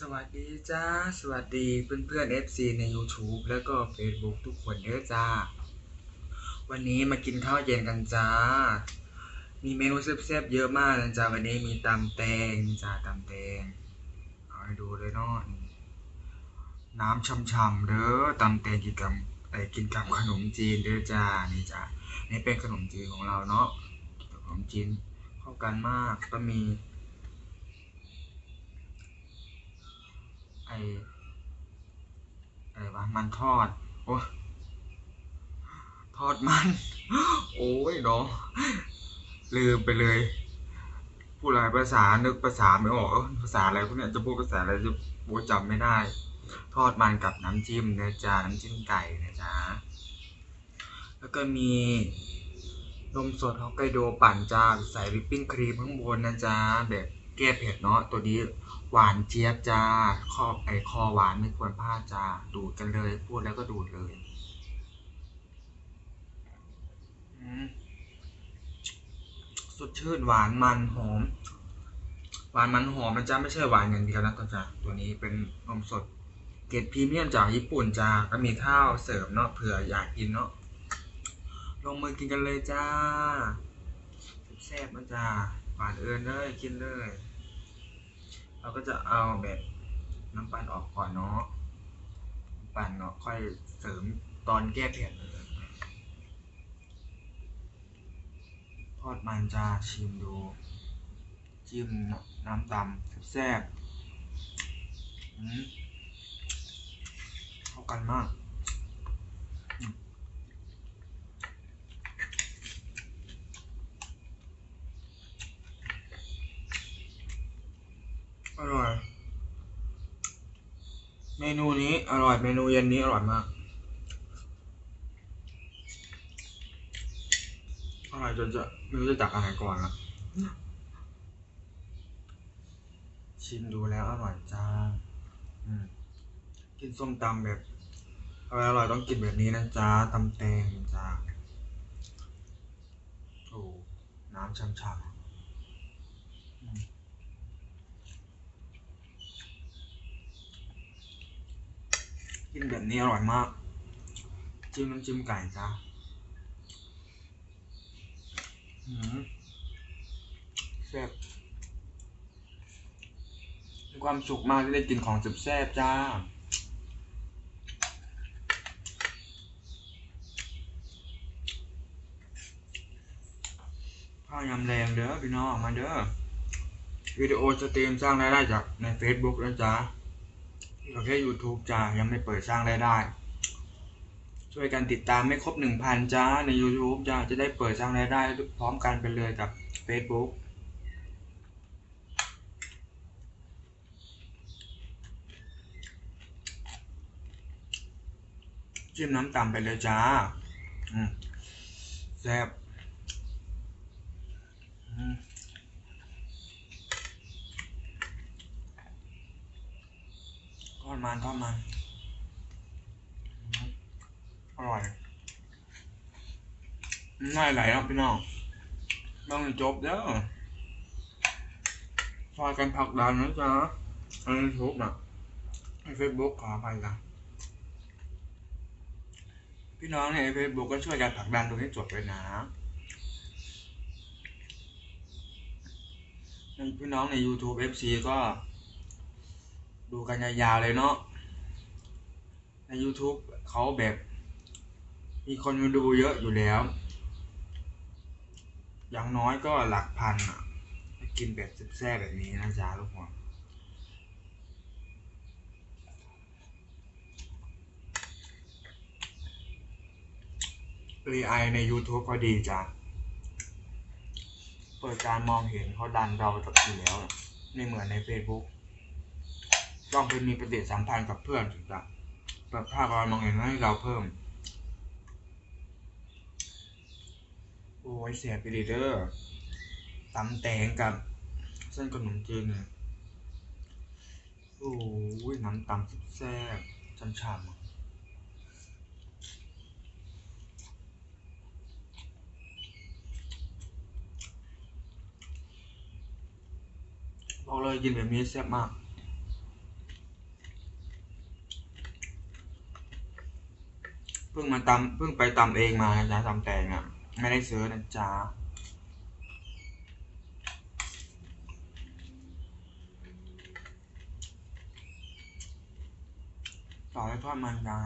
สวัสดีจ้า สวัสดีเพื่อนเพื่อนๆ FC ใน YouTube แล้วก็ Facebook ทุกคนเด้อจ้า วันนี้มากินข้าวเย็นกันจ้า มีเมนูแซ่บๆเยอะมากนะจ้าวันนี้มีตำแตงจ้าตำแตงเอาให้ดูเลยเนาะน้ำช่ำๆเด้อตำแตงกินกับไอ้กินกับขนมจีนเด้อจ้านี่จ้านี่เป็นขนมจีนของเราเนาะขนมจีนเข้ากันมากก็มี ออะไรวะมันทอด โอ้ทอดมัน โอ้ยเนาะลืมไปเลยพูดหลายภาษานึกภาษาไม่ออกภาษาอะไรพวกเนี้ยจะพูดภาษาอะไรจะโอ้ยจำไม่ได้ ทอดมันกับน้ำจิ้มนะจ๊ะน้ำจิ้มไก่นะจ๊ะแล้วก็มีนมสดฮอกไกโดปั่นจ้าใส่วิปปิ้งครีมข้างบนนะจ๊ะแบบแก้เผ็ดเนาะตัวนี้ หวานเจี๊ยบจ้าคอไอคอหวานไม่ควรพลาดจ้าดูดกันเลย พูดแล้วก็ดูดเลยอืมสดชื่นหวานมันหอม หวานมันหอมนะจ๊ะไม่ใช่หวานอย่างเดียวนะตัวจ้าตัวนี้เป็นนมสด เกรดพรีเมียมจากญี่ปุ่นจ้าก็มีข้าวเสริมเนาะเผื่ออยากกินเนาะลงมือกินกันเลยจ้าแซ่บๆนะจ้าหวานเอิญเลยกินเลย เราก็จะเอาแบบน้ำปั่นออกก่อนเนาะปั่นเนาะค่อยเสริมตอนแก้เผ็ดทอดมันจะชิมดู จิ้มน้ำตำแซ่บๆเข้ากันมากอืมอร่อย เมนูนี้อร่อยเมนูเย็นนี้อร่อยมาก อร่อยจนจะไม่รู้จะจักอะไรก่อนละชิมดูแล้วอร่อยจ้ากินส้มตำแบบอร่อยอร่อยต้องกินแบบนี้นะจ้าตำแตงจ้าโอ้น้ำช่ำๆ กินแบบนี้อร่อยมาก จิ้มน้ำจิ้มไก่จ้าหืมแซ่บมีความสุขมากที่ได้กินของแซ่บๆจ้าข้าวยำแรงเด้อพี่น้องมาเด้อวิดีโอสตรีมสร้างรายได้จากใน Facebook นะจ๊ะ เราแค่ YouTube จ้ายังไม่เปิดสร้างรายได้ ช่วยกันติดตามไม่ครบ 1,000 จ้าใน YouTube จ้าจะได้เปิดสร้างรายได้ พร้อมกันไปเลยกับ Facebook จิ้มน้ำตำไปเลยจ้า อืมแซ่บอืม ทอด มันทอดมันอร่อยง่ายไหลเนาะพี่น้องต้องจบเด้อซอยกันผักดันนะจ๊ะในยูทูบนะในเฟซบุ๊กขออภัยนะพี่น้องในเฟซบุ๊กก็ช่วยกันผักดันตรงนี้จบเลยนะพี่น้องใน YouTube FC ก็ ดูกันยาวๆเลยเนาะใน YouTube เขาแบบ มีคนมาดูเยอะอยู่แล้ว อย่างน้อยก็หลักพันอะกินแบบแซ่บแบบนี้นะจ๊ะทุกคนเอไอใน YouTube ก็ดีจ้ะ เปิดการมองเห็นเขาดันเราจากอยู่แล้ว ไม่เหมือนใน Facebook ต้องเป็นมีปฏิสัมพันธ์กับเพื่อนถึงจะเปิดภาพเรมองเห็นให้เราเพิ่ม โอ้ยเสียไปดีเดอตำแตงกับเส้นขนมจีนเนี่ยโอ้ยน้ำตำแซ่บๆช่ำๆบอกเลยกินแบบนี้แซ่บมาก เพิ่งมาตำเพิ่งไปตำเองมานะจ๊ะตำแตงอะ ไม่ได้ซื้อนะจ๊ะต่อด้วยทอดมันจ้า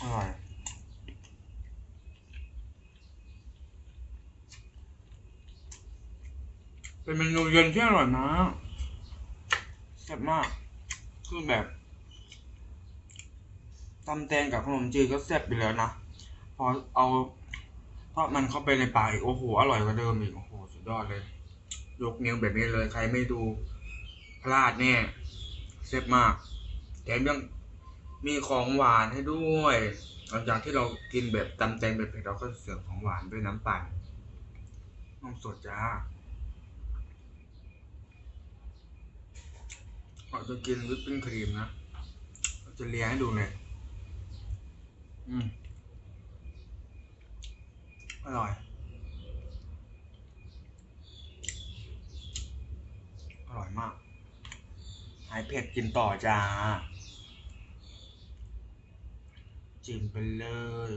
อร่อยเป็นเมนูเย็นที่อร่อยมากแซ่บมากคือแบบ ตำแตงกับขนมจีนก็แซ่บไปแล้วนะ พอเอาทอดมันเข้าไปในปากอีกโอ้โห อร่อยกว่าเดิมอีก โอ้โห สุดยอดเลย ยกนิ้วแบบนี้เลย ใครไม่ดูพลาดแน่แซ่บมากแถมยังมีของหวานให้ด้วยหลังจากที่เรากินแบบตำแตงแบบเผ็ดเราก็เสิร์ฟของหวานด้วยน้ำปั่นนมสดจ้าเราจะกินวิปปิ้งครีมนะ เราจะเลียให้ดูเลย อืมอร่อยอร่อยมาก หายเผ็ดกินต่อจ้า จิ้มไปเลย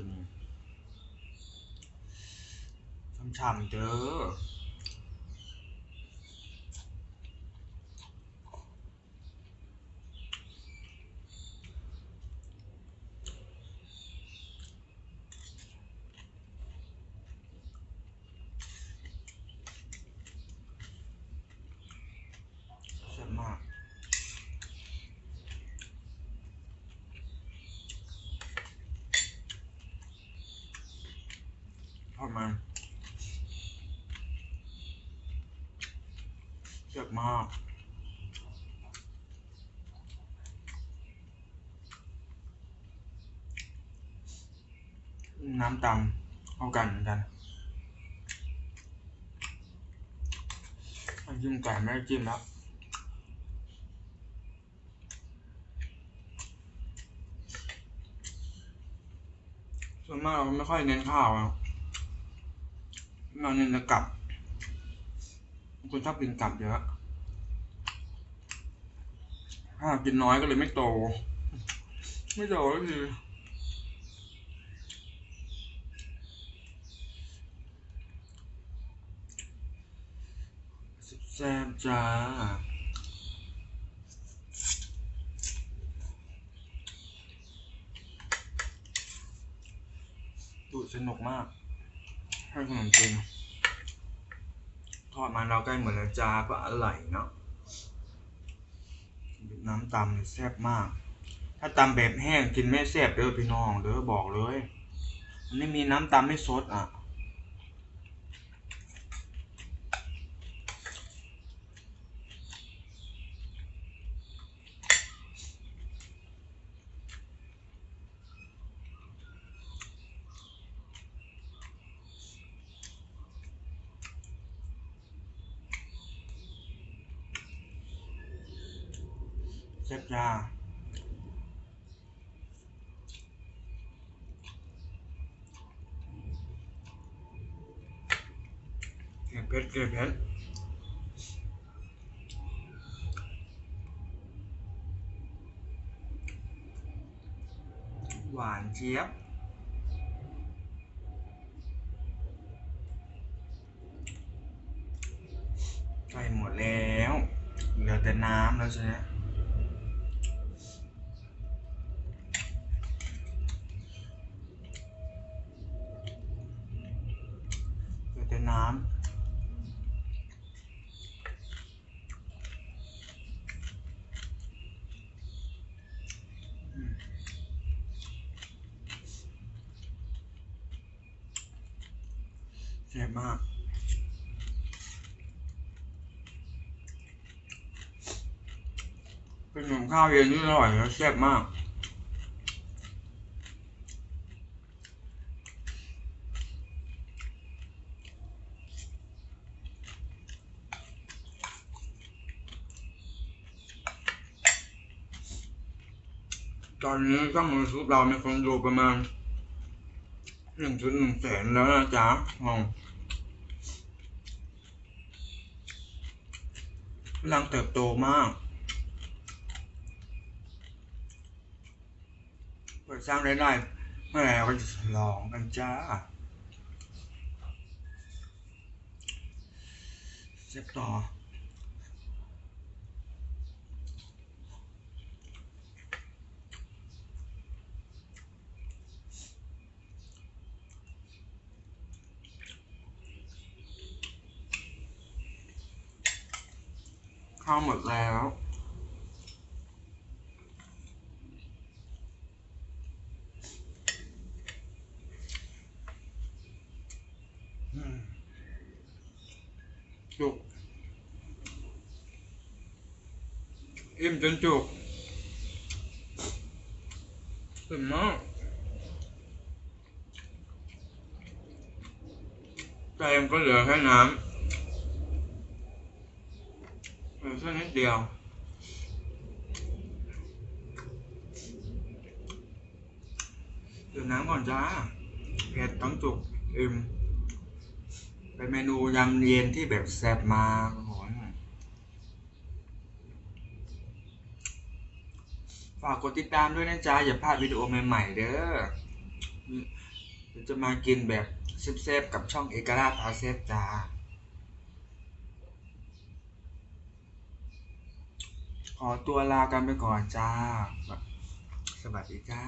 ช่ำๆเด้อ ทอดมันแซ่บมากน้ำตำเข้ากันเหมือนกันจิ้มไก่ไม่ได้จิ้มแล้วส่วนมากเราไม่ค่อยเน้นข้าวอะ เราเน้นกลับคนชอบกินกลับเยอะถ้ากินน้อยก็เลยไม่โต ไม่โตก็คือแซ่บจ้าดูสนุกมาก ให้ขนมจีนทอดมันเราใกล้หมดแล้วจ้าก็อร่อยเนาะน้ำตำนี่แซ่บมาก ถ้าตำแบบแห้งกินไม่แซ่บเด้อพี่น้องเด้อบอกเลยอันนี้มีน้ำตำไม่สดอะ แซ่บจ้าเก็บเพชรเก็บเพชรหวานเจี๊ยบใส่หมดแล้วเหลือแต่น้ำแล้วใช่ไหมเหลือแต่ น้ำแซ่บมาก เป็นขนมข้าวเย็นที่อร่อยและแซ่บมาก ตอนนี้ช่องยูทูบเรามีคนดูประมาณหนึ่งจุดหนึ่งแสนแล้วนะจ๊ะมองกำลังเติบโตมากเกิดสร้างรายได้เมื่อไหร่ก็จะลองกันจ้าเจ็บต่อ ข้าวหมดแล้วอืมจุกอิ่มจนจุกอิ่ มมากแต่ยังก็เหลือแค่น้ำเหลือแค่นิดเดียว ดื่มน้ำก่อนจ้าเผ็ดต้องจุกอิ่มเป็นเมนูยำเย็นที่แบบแซ่บมากโอ้โหฝากกดติดตามด้วยนะจ๊ะ อย่าพลาดวิดีโอใหม่ๆเด้อจะมากินแบบเซฟๆกับช่องเอกราชพาเซฟจ้า ขอตัวลากันไปก่อนจ้า สวัสดีจ้า